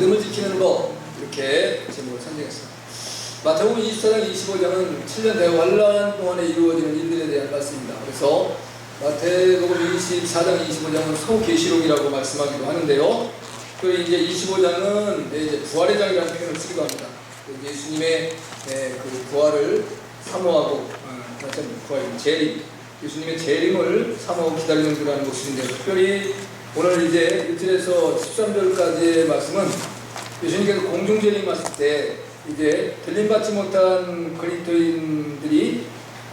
믿음을 지키는 법 이렇게 제목을 선정했습니다. 마태복음 24장 25장은 7년 대환란 동안에 이루어지는 일들에 대한 말씀입니다. 그래서 마태복음 24장 25장은 소계시록이라고 말씀하기도 하는데요. 그 이제 25장은 이제 부활의 장이라는 표현을 쓰기도 합니다. 그 예수님의 예, 그 부활을 사모하고 어, 부활 재림 예수님의 재림을 사모하고 기다리는 그러한 모습인데 특별히 오늘 이제 1절에서 13절까지의 말씀은 예수님께서 공중재림 하실 때 이제 들림받지 못한 그리스도인들이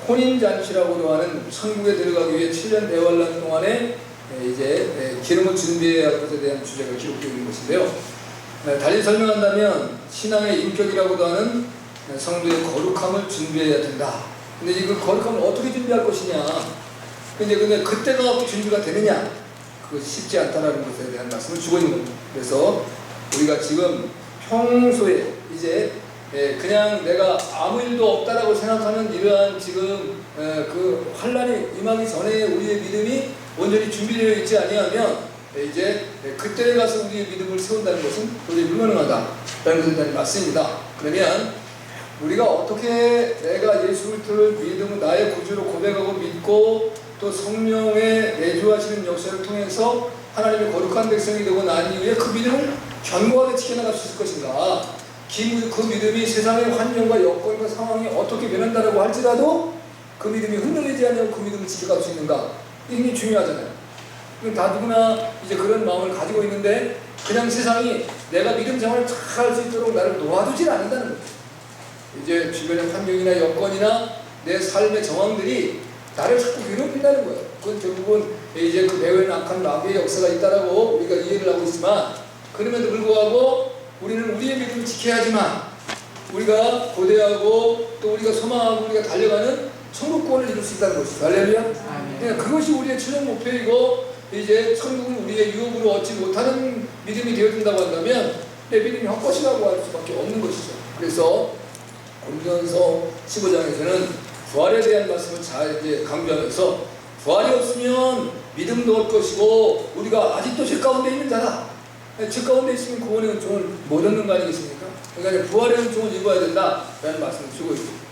혼인잔치라고도 하는 천국에 들어가기 위해 7년 대환란 동안에 이제 기름을 준비해야 할 것에 대한 주제가 기록되어 있는 것인데요. 달리 설명한다면 신앙의 인격이라고도 하는 성도의 거룩함을 준비해야 된다. 근데 이그 거룩함을 어떻게 준비할 것이냐? 근데 근데 그때가 준비가 되느냐? 그것이 쉽지 않다라는 것에 대한 말씀을 주고 있는 겁니다. 그래서 우리가 지금 평소에 이제 예, 그냥 내가 아무 일도 없다라고 생각하는 이러한 지금 예, 그 환란이 임하기 전에 우리의 믿음이 온전히 준비되어 있지 아니하면 예, 이제 예, 그때에 가서 우리의 믿음을 세운다는 것은 도저히 불가능하다라는 대한 말씀입니다. 그러면 우리가 어떻게 내가 예수 그리스도를 믿음을 나의 구주로 고백하고 믿고 또 성령의 내주하시는 역사를 통해서 하나님의 거룩한 백성이 되고 난 이후에 그 믿음을 견고하게 지켜나갈 수 있을 것인가? 그, 그 믿음이 세상의 환경과 여건과 상황이 어떻게 변한다고 할지라도 그 믿음이 흔들리지 않냐고 그 믿음을 지켜갈 수 있는가? 이게 중요하잖아요. 다 누구나 이제 그런 마음을 가지고 있는데 그냥 세상이 내가 믿음 생활을 잘할 수 있도록 나를 놓아두질 않는다는 거죠. 이제 주변의 환경이나 여건이나 내 삶의 정황들이 나를 자꾸 괴롭힌다는 거예요. 그건 결국은 이제 그 매우는 악한 마귀의 역사가 있다라고 우리가 이해를 하고 있지만 그럼에도 불구하고 우리는 우리의 믿음을 지켜야지만 우리가 고대하고 또 우리가 소망하고 우리가 달려가는 천국권을 이룰 수 있다는 것이죠. 할렐루야. 그러니까 그것이 우리의 최종 목표이고 이제 천국은 우리의 유업으로 얻지 못하는 믿음이 되어진다고 한다면 내 믿음이 헛것이라고 할 수밖에 없는 것이죠. 그래서 고린도전서 15장에서는 부활에 대한 말씀을 잘 이제 강조하면서 부활이 없으면 믿음도 올 것이고 우리가 아직도 죄 가운데 있는 자다. 죄 가운데 있으면 구원의 은총을 못 얻는 거 아니겠습니까? 그러니까 부활의 은총을 입어야 된다라는 말씀을 주고 있습니다.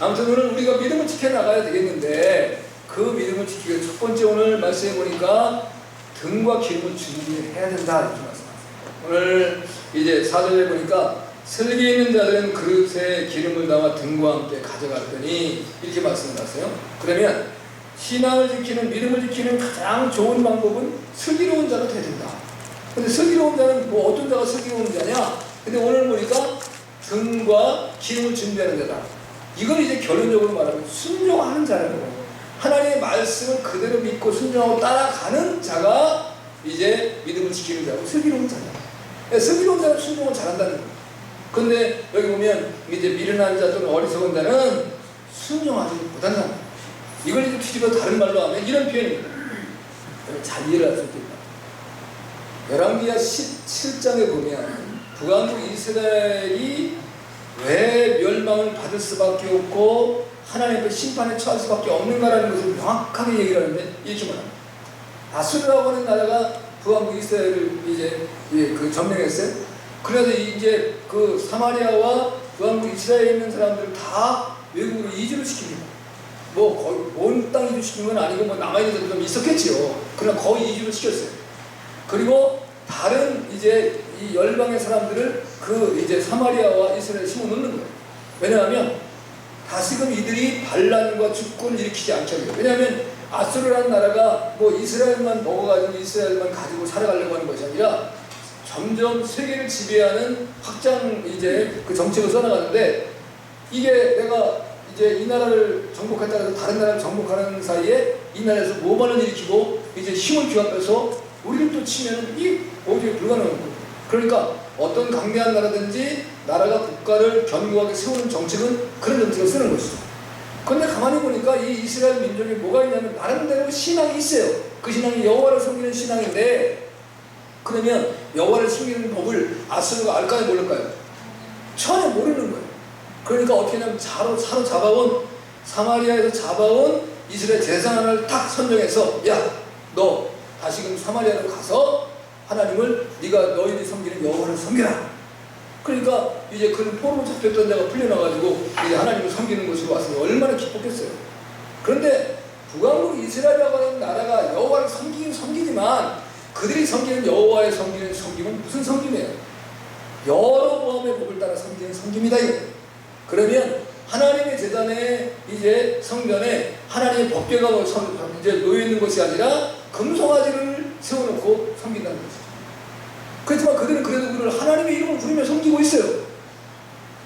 아무튼 오늘 우리가 믿음을 지켜나가야 되겠는데 그 믿음을 지키기 위해 첫 번째 오늘 말씀해 보니까 등과 기름을 준비해야 된다 이렇게 말씀하셨습니다. 오늘 이제 사절에 보니까 슬기 있는 자들은 그릇에 기름을 담아 등과 함께 가져갔더니 이렇게 말씀하세요. 그러면 신앙을 지키는 믿음을 지키는 가장 좋은 방법은 슬기로운 자가 돼야 된다. 근데 슬기로운 자는 뭐 어떤 자가 슬기로운 자냐? 근데 오늘 보니까 등과 기름을 준비하는 자다. 이걸 이제 결론적으로 말하면 순종하는 자라는 거예요. 하나님의 말씀을 그대로 믿고 순종하고 따라가는 자가 이제 믿음을 지키는 자고 슬기로운 자다. 슬기로운 자는 순종을 잘한다는 거예요. 근데 여기 보면 이제 미련한 자 또는 어리석은 자는 순종하지 못한다. 이걸 이제 뒤집어 다른 말로 하면 이런 표현입니다. 잘 이해를 할 수 있겠다. 열왕기하 17장에 보면 북왕국 이스라엘이 왜 멸망을 받을 수밖에 없고 하나님 앞에 심판에 처할 수밖에 없는가라는 것을 명확하게 얘기를 하는데 말합니다. 아수르라고 하는 나라가 북왕국 이스라엘을 이제 그 점령했어요. 그래서 이제 그 사마리아와 북왕국 이스라엘에 있는 사람들을 다 외국으로 이주를 시킵니다. 뭐 거의 온땅 이주 시킨 건 아니고 뭐 남아있는 데도 좀 있었겠지요. 그러나 거의 이주를 시켰어요. 그리고 다른 이제 이 열방의 사람들을 그 이제 사마리아와 이스라엘에 심어 놓는 거예요. 왜냐하면 다시금 이들이 반란과 주권을 일으키지 않게 해요. 왜냐하면 아수르라는 나라가 뭐 이스라엘만 먹어가지고 이스라엘만 가지고 살아가려고 하는 것이 아니라 점점 세계를 지배하는 확장 이제 그 정책을 써나가는데 이게 내가 이제 이 나라를 정복했다 해서 다른 나라를 정복하는 사이에 이 나라에서 모반을 일으키고 이제 힘을 규합해서 우리를 또 치면은 이 오히려 불가능한 거예요. 그러니까 어떤 강대한 나라든지 나라가 국가를 견고하게 세우는 정책은 그런 정책을 쓰는 것이죠. 그런데 가만히 보니까 이 이스라엘 민족이 뭐가 있냐면 나름대로 신앙이 있어요. 그 신앙이 여호와를 섬기는 신앙인데 그러면 여호와를 섬기는 법을 아스르가 알까요 모를까요? 전혀 모르는. 그러니까 어떻게 하냐면 사로, 사로 잡아온 사마리아에서 잡아온 이스라엘 하나를 딱 선정해서 야 너 다시금 사마리아로 가서 하나님을 네가 너희들이 섬기는 여호와를 섬겨라. 그러니까 이제 그는 포로로 잡혔던 자가 풀려나가지고 이제 하나님을 섬기는 곳으로 왔으니 얼마나 기뻤겠어요. 그런데 북왕국 이스라엘이라고 하는 나라가 여호와를 섬기긴 섬기지만 그들이 섬기는 여호와의 섬기는 섬김은 무슨 섬김이에요? 여러 모함의 법을 따라 섬기는 섬김이다 이거. 그러면 하나님의 재단에 이제 성전에 하나님의 법궤가 이제 놓여 있는 것이 아니라 금송아지를 세워놓고 섬긴다는 거죠. 그렇지만 그들은 그래도 그를 하나님의 이름을 부르며 섬기고 있어요.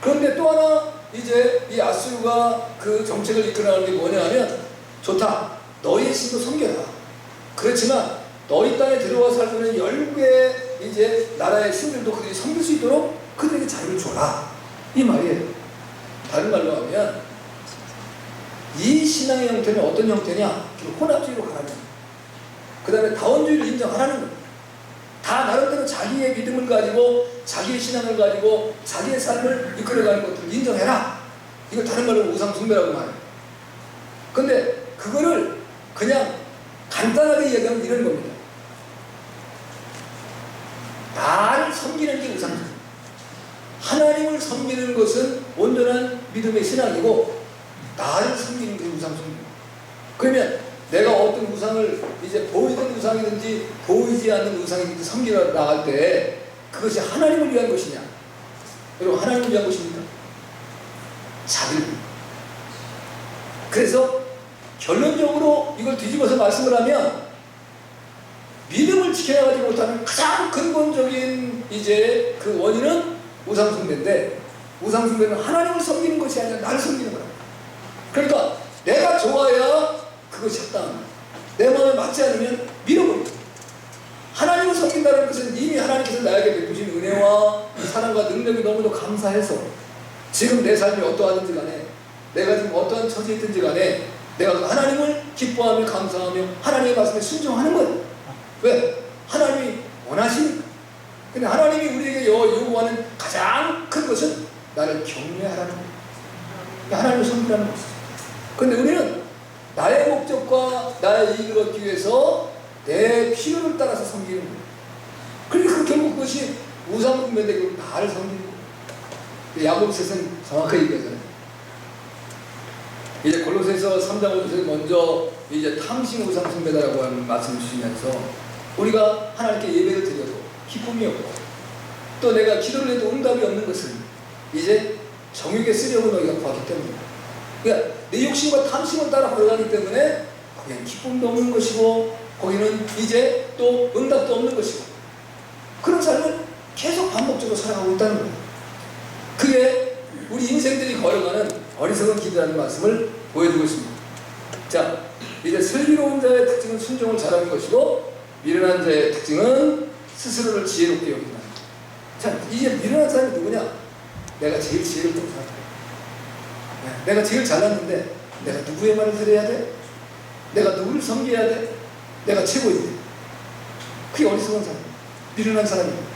그런데 또 하나 이제 이 아수르가 그 정책을 이끌어가는 게 뭐냐 하면 좋다. 너희의 신도 섬겨라. 그렇지만 너희 땅에 들어와 살고 있는 열국의 이제 나라의 신들도 그들이 섬길 수 있도록 그들에게 자유를 줘라. 이 말이에요. 다른 말로 하면 이 신앙의 형태는 어떤 형태냐? 혼합주의로 가라는 그 다음에 다원주의를 인정하라는 거예요. 다 나름대로 자기의 믿음을 가지고 자기의 신앙을 가지고 자기의 삶을 이끌어가는 것들을 인정해라. 이거 다른 말로 우상 숭배라고 말해요. 근데 그거를 그냥 간단하게 이야기하면 이런 겁니다. 나를 섬기는 게 우상숭배. 하나님을 섬기는 것은 온전한 믿음의 신앙이고 나를 섬기는 게 우상 숭배. 그러면 내가 어떤 우상을 이제 보이는 우상이든지 보이지 않는 우상이든지 섬기러 나갈 때 그것이 하나님을 위한 것이냐? 여러분 하나님을 위한 것입니까? 자기를. 그래서 결론적으로 이걸 뒤집어서 말씀을 하면 믿음을 지켜나가지 못하는 가장 근본적인 이제 그 원인은 우상숭배인데 우상숭배는 하나님을 섬기는 것이 아니라 나를 섬기는 거라. 그러니까 내가 좋아야 그것이 합당합니다. 내 마음에 맞지 않으면 밀어버립니다. 하나님을 섬긴다는 것은 이미 하나님께서 나에게 베푸신 은혜와 사랑과 능력이 너무도 감사해서 지금 내 삶이 어떠하든지 간에 내가 지금 어떠한 처지에 있든지 간에 내가 그 하나님을 기뻐하며 감사하며 하나님의 말씀에 순종하는 거예요. 왜? 하나님이 원하시니까. 근데 하나님이 우리에게 요- 요구하는 가장 큰 것은 나를 경외하라는 거예요. 하나님을 섬기라는 것이죠. 근데 우리는 나의 목적과 나의 이익을 얻기 위해서 내 필요를 따라서 섬기는 거예요. 그러니까 그 결국 그것이 그 나를 섬기는 거예요. 야곱셋은 정확하게 얘기하잖아요. 이제 골로새서 3장 5절에 먼저 이제 탐심 우상 숭배다라고 하는 말씀을 주시면서 우리가 하나님께 예배를 드려도 기쁨이 없고 또 내가 기도를 해도 응답이 없는 것은 이제 정욕에 쓰려고 너희가 구하기 때문이다. 그러니까 내 욕심과 탐심을 따라 걸어가기 때문에 거기는 기쁨도 없는 것이고 거기는 이제 또 응답도 없는 것이고 그런 삶을 계속 반복적으로 살아가고 있다는 거예요. 그게 우리 인생들이 걸어가는 어리석은 길이라는 말씀을 보여주고 있습니다. 자, 이제 슬기로운 자의 특징은 순종을 잘하는 것이고 미련한 자의 특징은 스스로를 지혜롭게 여긴다. 자, 이제 미련한 사람이 누구냐? 내가 제일 지혜롭다고 생각해. 네, 내가 제일 잘났는데 내가 누구의 말을 들어야 돼? 내가 누구를 섬겨야 돼? 내가 최고인데. 그게 어리석은 사람, 미련한 사람이에요.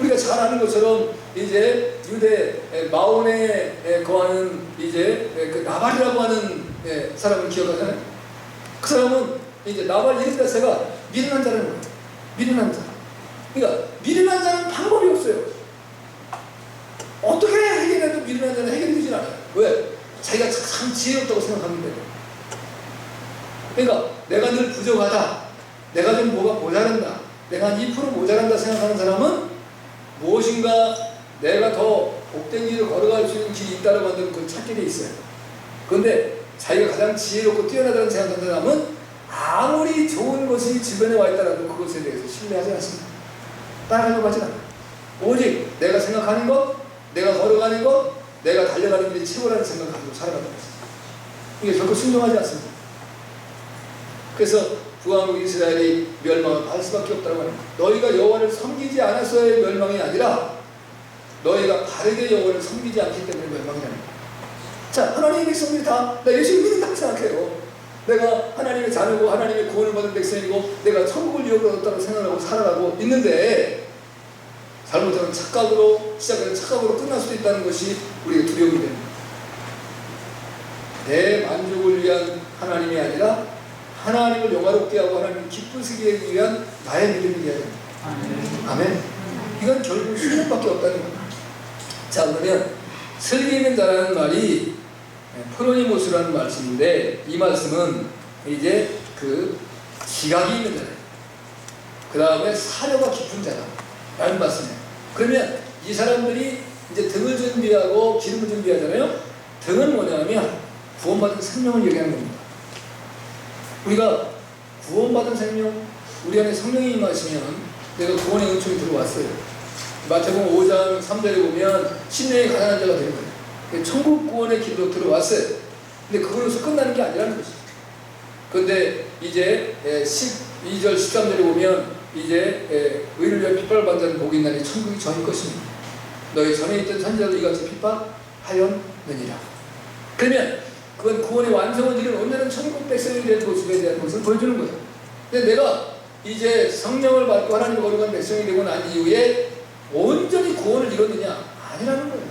우리가 잘 아는 것처럼 이제 유대 에, 마온에 에, 거하는 이제 에, 그 나발이라고 하는 에, 사람을 기억하잖아요. 그 사람은 이제 나발 이름 자체가 미련한 자라는 거예요. 미련한 자. 그러니까 미련한 자는 방법이 없어요. 어떻게 해결해도 미련한 자는 해결되질 않아요. 왜? 자기가 참 지혜롭다고 생각합니다. 그러니까 내가 늘 부족하다. 내가 좀 뭐가 모자란다. 내가 한 2% 모자란다 생각하는 사람은 무엇인가 내가 더 복된 길을 걸어갈 수 있는 길이 있다고 만드는 그 찾길이 있어요. 그런데 자기가 가장 지혜롭고 뛰어나다는 생각하는 사람은 아무리 좋은 것이 주변에 와 있다라도 그것에 대해서 신뢰하지 않습니다. 따라가려고 하지 않아요. 오직 내가 생각하는 것, 내가 걸어가는 것, 내가 달려가는 길이 최고라는 생각을 가지고 살아가는 것입니다. 이게 결코 순종하지 않습니다. 그래서 부왕국 이스라엘이 멸망을 받을 수밖에 없다고 합니다. 너희가 여호와를 섬기지 않았어의 멸망이 아니라 너희가 바르게 여호와를 섬기지 않기 때문에 멸망이라는. 자, 하나님의 백성들이 다, 나 예수를 믿는다고 생각해요. 내가 하나님의 자녀고 하나님의 구원을 받은 백성이고 내가 천국을 얻었다고 생각하고 살아가고 있는데 잘못하면 착각으로 시작해서 착각으로 끝날 수도 있다는 것이 우리가 두려움이 됩니다. 내 만족을 위한 하나님이 아니라 하나님을 영화롭게 하고 하나님을 기쁘시게 위한 나의 믿음이 되어야 됩니다. 아멘. 이건 결국 순종밖에 없다는 겁니다. 자 그러면 슬기는 자라는 말이 프로니모스라는 말씀인데 이 말씀은 이제 그 지각이 있는 자다. 그 다음에 사려가 깊은 자다 라는 말씀이에요. 그러면 이 사람들이 이제 등을 준비하고 기름을 준비하잖아요. 등은 뭐냐면 구원받은 생명을 얘기하는 겁니다. 우리가 구원받은 생명, 우리 안에 성령이 임하시면 내가 구원의 은총이 들어왔어요. 마태복음 5장 3절에 보면 신령이 가난한 자가 되는 거예요. 천국 구원의 길로 들어왔어요. 근데 그걸로서 끝나는 게 아니라는 것이죠. 그런데 이제 12절 13절에 보면 이제 의를 위한 핍박을 받는 자는 복이 있나니 천국이 전일 것입니다. 너희 전에 있던 선지자도 이같이 핍박하였느니라. 그러면 그건 구원의 완성을 이룬 오늘은 천국 백성이 된 모습에 대한 것을 보여주는 거예요. 근데 내가 이제 성령을 받고 하나님을 거룩한 백성이 되고 난 이후에 온전히 구원을 이뤘느냐? 아니라는 거예요.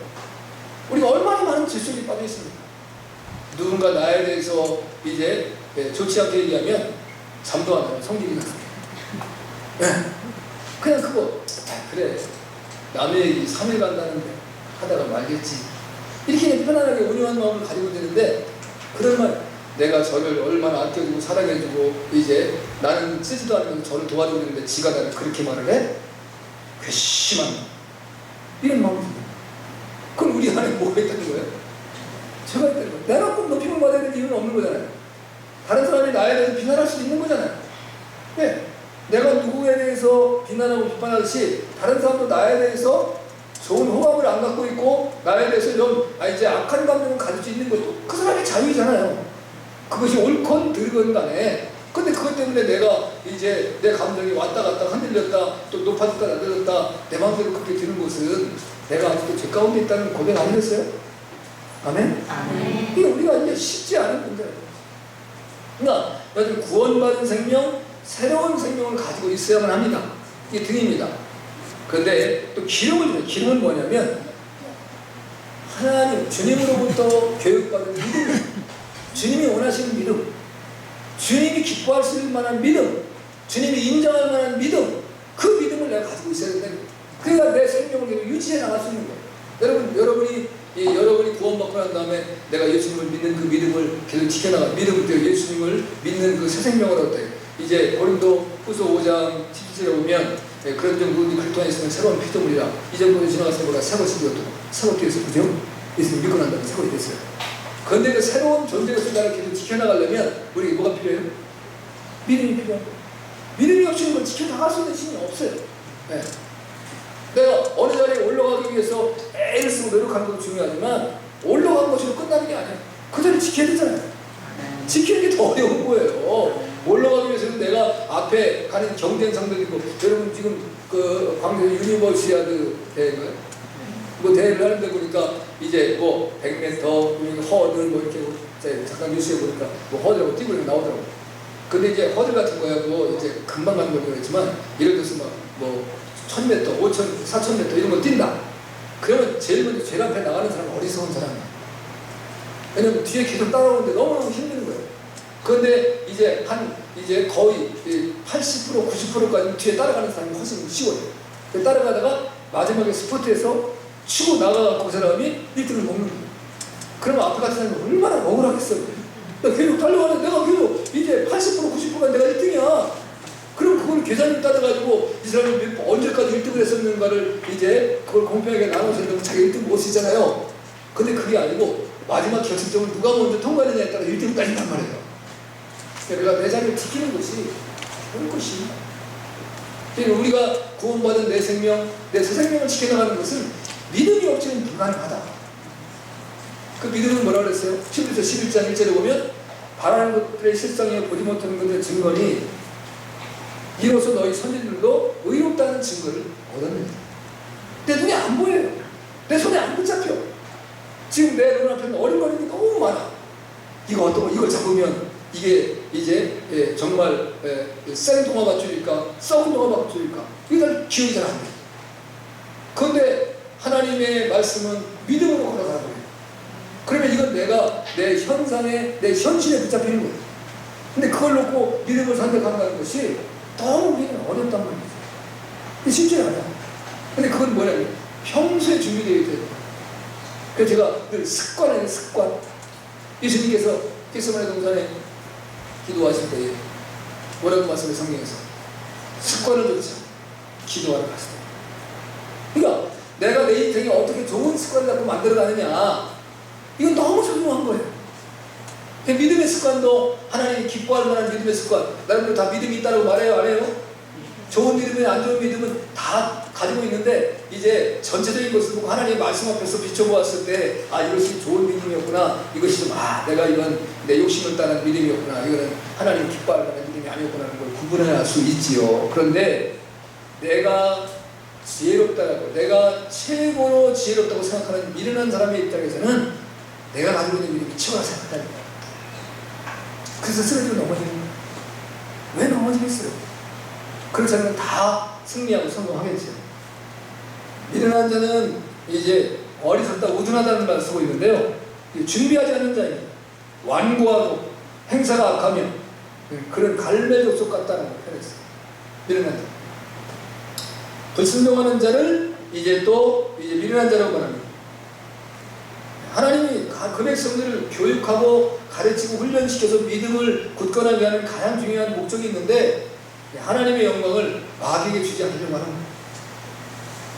우리가 얼마나 많은 질속에 빠져 있습니까? 누군가 나에 대해서 이제 예, 좋지 않게 얘기하면 잠도 안 와요. 성질이 나서. 예. 그냥 그거, 아, 그래. 남의 얘기 3일 간다는데 하다가 말겠지. 이렇게 편안하게 온유한 마음을 가지고 되는데, 그럴 말, 내가 저를 얼마나 아껴주고 사랑해주고, 이제 나는 쓰지도 않으면서 저를 도와주고 있는데 지가 나를 그렇게 말을 해? 괘씸한 이런 마음이 듭니다. 그럼 우리 안에 뭐가 있다는 거예요? 제가 있다는 거예요. 내가 꼭 높임을 받아야 되는 이유는 없는 거잖아요. 다른 사람이 나에 대해서 비난할 수도 있는 거잖아요. 네. 내가 누구에 대해서 비난하고 비판하듯이 다른 사람도 나에 대해서 좋은 호감을 안 갖고 있고 나에 대해서 좀 아, 이제 악한 감정을 가질 수 있는 것도 그 사람의 자유잖아요. 그것이 옳건 들건 간에 근데 그것 때문에 내가 이제 내 감정이 왔다 갔다 흔들렸다 또 높아졌다 낮아졌다 내 마음대로 그렇게 되는 것은 내가 아직도 죄 가운데 있다는 고백 아니겠어요? 아멘? 아멘. 이게 우리가 이제 쉽지 않은 문제예요. 그러니까 여러분 구원받은 생명, 새로운 생명을 가지고 있어야만 합니다. 이게 등입니다. 그런데 또 줘요. 기름은 뭐냐면 하나님 주님으로부터 교육받은 믿음, 주님이 원하시는 믿음, 주님이 기뻐할 수 있는 만한 믿음, 주님이 인정할 만한 믿음, 그 믿음을 내가 가지고 있어야 된다. 그래야 내 생명을 계속 유지해 나갈 수 있는 거예요. 여러분, 여러분이 이 여러분이 구원받고 난 다음에 내가 예수님을 믿는 그 믿음을 계속 지켜나가 믿음 때 예수님을 믿는 그 새 생명을 얻대. 이제 고린도 후서 5장 17절에 보면 예, 그런 정도 그리스도 안에 있으면 새로운 피조물이라 이 정도는 지나가서 보다 새것이 되었고 새롭게 해서 그죠? 예수님 믿고 난 다음에 새것이 됐어요. 그런데 그 새로운 존재로서 나를 계속 지켜나가려면 우리에게 뭐가 필요해요? 믿음이 필요해요. 믿음이 없이는 걸 지켜나갈 수 있는 힘이 없어요. 네. 내가 어느 자리에 올라가기 위해서 애를 쓰고 노력하는 것도 중요하지만 올라간 것으로 끝나는 게 아니에요. 그 자리 지켜야 되잖아요. 지키는 게 더 어려운 거예요. 올라가기 위해서는 내가 앞에 가는 경쟁상들이 있고 여러분 지금 그 광주 유니버시아드 대회인가요? 뭐 대회를 하는데 보니까 이제 뭐 100m, 허들 뭐 이렇게 잠깐 뉴스에 보니까 뭐 허들하고 뛰고 이렇게 나오더라고. 근데 이제 허들 같은 거야 뭐 이제 금방 가는 걸 그랬지만 예를 들어서 막뭐 1000m, 5000, 4000m 이런 거 뛴다. 그러면 제일 먼저 제일 앞에 나가는 사람은 어리석은 사람이야. 왜냐면 뒤에 계속 따라오는데 너무너무 힘든 거예요. 그런데 이제 한 이제 거의 80% 90%까지 뒤에 따라가는 사람이 훨씬 쉬워요. 그 따라가다가 마지막에 스포트에서 치고 나가고 그 사람이 1등을 먹는 거예요. 그럼 앞에 같은 사람이 얼마나 억울하겠어. 나 계속 달려가는데 내가 계속 이제 80% 90%가 내가 1등이야. 그럼 그걸 계산을 따져가지고 이 사람이 언제까지 1등을 했었는가를 이제 그걸 공평하게 나눠서 자기 1등 못 쓰잖아요. 근데 그게 아니고 마지막 결승점을 누가 먼저 통과하느냐에 따라 1등을 따진단 말이에요. 그러니까 내가 내 자리를 지키는 것이 그런 것이 그러니까 우리가 구원받은 내 생명, 내새 생명을 지켜나가는 것은 믿음이 없이는 불가능하다. 그 믿음은 뭐라 그랬어요? 11절 11장 1절에 보면 바라는 것들의 실상에 보지 못하는 것들의 증거니 이로써 너희 선진들도 의롭다는 증거를 얻었느니라. 내 눈에 안 보여요. 내 손에 안 붙잡혀. 지금 내 눈앞에는 어린거리는 게 너무 많아. 이거 어떤 거 이걸 잡으면 이게 이제 예, 정말 예, 생동화밭줄일까 썩은 동화밭줄일까 이게 잘 기억이 잘 안 돼. 그런데 하나님의 말씀은 믿음으로 걸어가는 거예요. 그러면 이건 내가 내 현상에 내 현실에 붙잡히는 거예요. 근데 그걸 놓고 믿음을 선택한다는 것이 너무 우리는 어렵단 말이죠. 쉽지 않아요. 근데 그건 뭐냐면 평소에 준비되어 있어야 돼요. 그래서 제가 늘 습관이에요, 습관. 예수님께서 겟세마네 동산에 기도하실 때에 뭐라고 말씀해 성경에서 습관을 들자 기도하러 갔을 때 그러니까 내가 내 인생에 어떻게 좋은 습관을 갖고 만들어가느냐 이건 너무 소중한 거예요. 그 믿음의 습관도 하나님이 기뻐할 만한 믿음의 습관 여러분들 다 믿음이 있다고 말해요 안 해요? 좋은 믿음이나 안 좋은 믿음은 다 가지고 있는데 이제 전체적인 것을 보고 하나님의 말씀 앞에서 비춰보았을 때 아 이것이 좋은 믿음이었구나. 이것이 좀 아 내가 이건 내 욕심을 따른 믿음이었구나 이거는 하나님 만한 믿음이 아니었구나 하는 걸 구분할 수 있지요 그런데 내가 지혜롭다고 내가 최고로 지혜롭다고 생각하는 미련한 사람의 입장에서는 내가 가지고 있는 믿음이 최고라 생각한다는 거야 그래서 쓰러지고 넘어지는 거야 왜 넘어지겠어요? 그렇지 않으면 다 승리하고 성공하겠죠. 미련한 자는 이제 어리석다 우둔하다는 말을 쓰고 있는데요. 준비하지 않는 자입니다. 완고하고 행사가 악하며 그런 갈매 족속 같다는 걸 표현했어요. 미련한 자. 불순종하는 자를 이제 또 이제 미련한 자라고 말합니다. 하나님이 가- 그 백성들을 교육하고 가르치고 훈련시켜서 믿음을 굳건하게 하는 가장 중요한 목적이 있는데 하나님의 영광을 마귀에게 주지 않으려고 하는 거예요.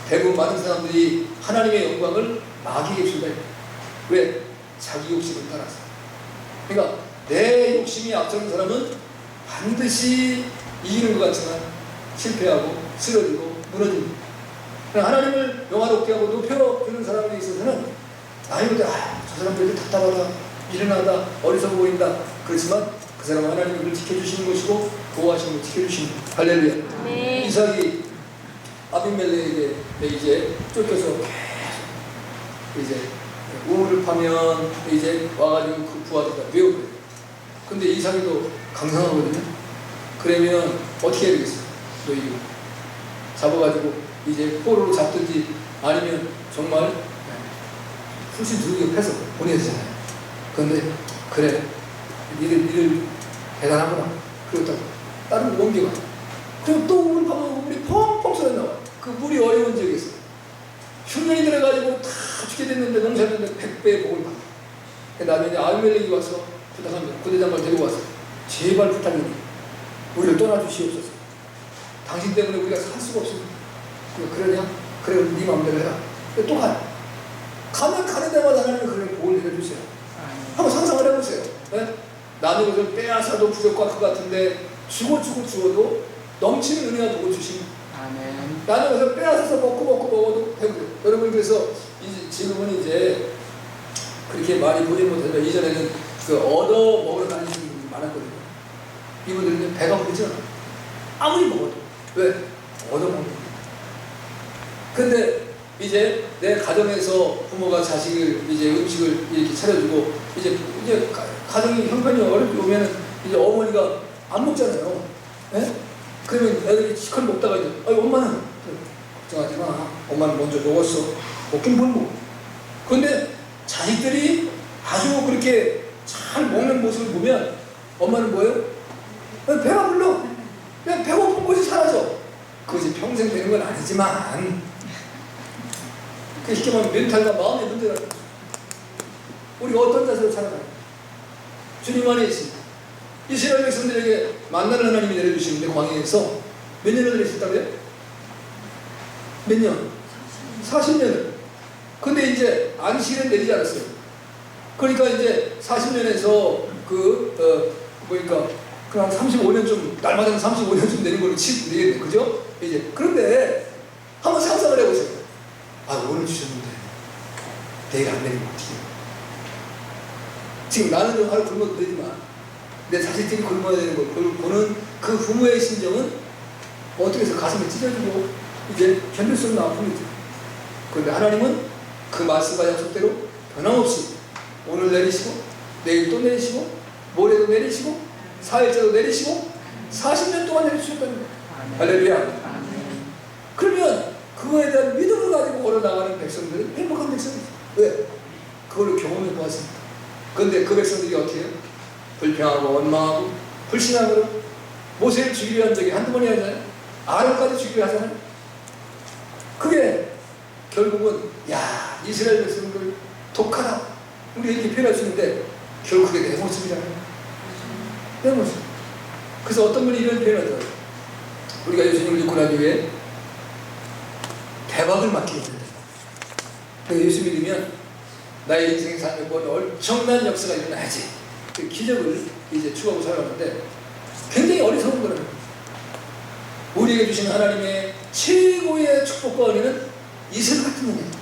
대부분 많은 사람들이 하나님의 영광을 마귀에게 준다. 왜? 자기 욕심을 따라서. 그러니까 내 욕심이 앞서는 사람은 반드시 이기는 것 같지만 실패하고 쓰러지고 무너집니다. 하나님을 영화롭게 하고 높여주는 사람에 있어서는 보다 아, 저 사람 되게 답답하다, 미련하다, 어리석어 보인다. 그렇지만 그 사람 하나님이 그를 지켜주시는 것이고 보호하시는 걸 지켜주시는 것. 할렐루야. 네. 이삭이 아비멜렉에게 이제 쫓겨서 계속 이제 우물을 파면 이제 와가지고 그 부하들과 외우고 근데 이삭이도 강성하거든요. 그러면 어떻게 해야 되겠어요? 너 이거 잡아가지고 이제 포로로 잡든지 아니면 정말 후시 두르게 패서 보내야 되잖아요. 근데 그래 니들 니들 대단하구나. 그렇다고 다른 거 옮겨가. 그리고 또 우물 파면 우물이 펑펑 쏟아 나와. 그 물이 어려운 지역에서 흉년이 들어가지고 다 죽게 됐는데 농사했는데 백배의 복을 받아. 그 다음에 이제 아비멜렉이 와서 부탁합니다. 부대장을 데리고 와서 제발 부탁이니 우리를 떠나주시옵소서. 당신 때문에 우리가 살 수가 없습니다. 그러냐? 그래 네 마음대로 해라. 또 가요. 가면 가는 데마다 하나님이 그런 복을 내려주세요. 한번 상상을 해보세요. 네? 나는 것을 빼앗아도 부족할 것 같은데 주고 주고 주어도 넘치는 은혜가 누구 주신 아멘. 나는 것을 빼앗아서 먹고 먹고 먹어도 배부려. 여러분 그래서 이제 지금은 이제 그렇게 많이 보지 못하지만 이전에는 그 얻어 먹으러 다니시는 분들이 많았거든요. 이분들은 배가 부르죠. 아무리 먹어도 왜 얻어 먹는 거예요. 근데 이제 내 가정에서 부모가 자식을 이제 음식을 이렇게 차려주고 이제 이제 가, 가정이 형편이 오면 이제 어머니가 안 먹잖아요. 예? 그러면 애들이 시컷 먹다가 이제 아이 엄마는 걱정하지 마. 엄마는 먼저 먹었어. 먹긴 뭘 먹어. 근데 자식들이 아주 그렇게 잘 먹는 모습을 보면 엄마는 뭐예요? 배가 불러. 그냥 배고픈 것이 사라져. 그것이 평생 되는 건 아니지만 그 쉽게 말하면 멘탈과 마음의 문제라. 우리가 어떤 자세로 살아가요? 주님 안에 있습니다. 이스라엘 백성들에게 만나는 하나님이 내려주시는데 광야에서 몇 년을 내리셨다고요? 몇 년? 40년을. 근데 이제 안식일은 내리지 않았어요. 그러니까 이제 40년에서 그, 어, 뭐니까, 그냥 35년 좀, 날마다 35년 좀 내는 걸로 치, 되겠네. 그죠? 이제. 그런데 한번 상상을 해보세요. 아, 오늘 주셨는데, 내일 안 내리면 어떻게? 지금 나는 좀 하루 굶어도 되지만, 내 자식들이 굶어야 되는 걸 그걸 보는 그 부모의 심정은 어떻게 해서 가슴에 찢어지고 이제 견딜 수 없는 아픔이죠. 그런데 하나님은 그 말씀과 약속대로 변함없이 오늘 내리시고 내일 또 내리시고 모레도 내리시고 사일째도 내리시고 40년 동안 내리주셨다는 거예요. 할렐루야. 그러면 그거에 대한 믿음을 가지고 걸어나가는 백성들은 행복한 백성이죠. 왜? 그걸로 경험해 보았습니다. 그런데 그 백성들이 어떻게 해요? 불평하고 원망하고 불신앙으로 모세를 죽이려 한 적이 한두 번이 아니잖아요. 아론까지 죽이려 하잖아요. 그게 결국은 야 이스라엘 백성들 독하다. 우리 이렇게 표현할 수 있는데 결국 그게 내 모습이잖아요. 내 모습. 그래서 어떤 분이 이런 표현을 하더라고요. 우리가 예수님을 믿고 난 이후에 대박을 맞게 된다. 내가 예수 믿으면 나의 인생 삶에 뭔 엄청난 역사가 일어나야지. 그 기적을 이제 추구하고 살아가는데 굉장히 어리석은 거라는 거예요. 우리에게 주신 하나님의 최고의 축복과 은혜는 이슬 같은 은혜.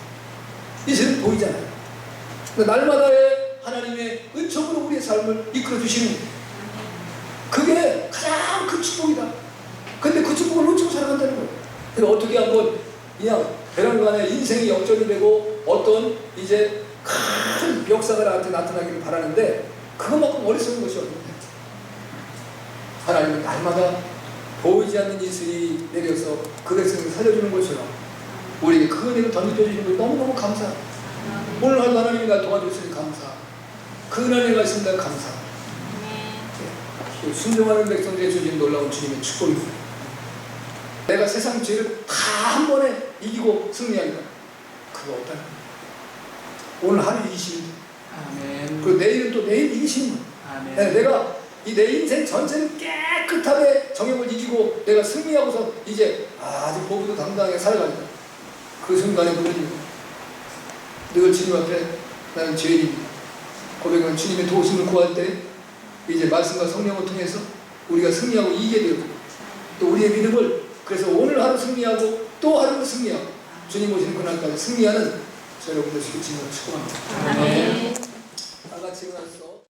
이슬은 보이잖아요. 날마다의 하나님의 은총으로 우리의 삶을 이끌어 주시는. 그게 가장 큰 축복이다. 근데 그 축복을 놓치고 살아간다는 거예요. 어떻게 한번 그냥 베란간에 인생이 역전이 되고 어떤 이제 큰 역사가 나한테 나타나기를 바라는데 그것만큼 어리석은 것이 없는데 하나님은 날마다 보이지 않는 이슬이 내려서 그 백성을 살려주는 것처럼 우리에게 그 은혜를 던져주시는 걸 너무너무 감사. 오늘 하루 하나님이 날 도와주시니 감사. 그 은혜가 있습니다 감사. 순종하는 백성들의 주신 놀라운 주님의 축복입니다 내가 세상 죄를 다 한 번에 이기고 승리하니까 그거 없다 오늘 하루 이기시는 아멘. 그리고 내일은 또 내일 이기시는 거예요 아멘. 네, 내가 이 내 인생 전체를 깨끗하게 정욕을 이기고 내가 승리하고서 이제 아주 보부도 당당하게 살아가니까 그 순간에 무너지고 늘 주님 앞에 나는 죄인입니다. 고백은 주님의 도우심을 구할 때 이제 말씀과 성령을 통해서 우리가 승리하고 이기게 되고 또 우리의 믿음을 그래서 오늘 하루 승리하고 또 하루 승리하고 주님 오시는 그날까지 승리하는 저 여러분들 주님을 축복합니다. 아멘. 다 같이 일어나서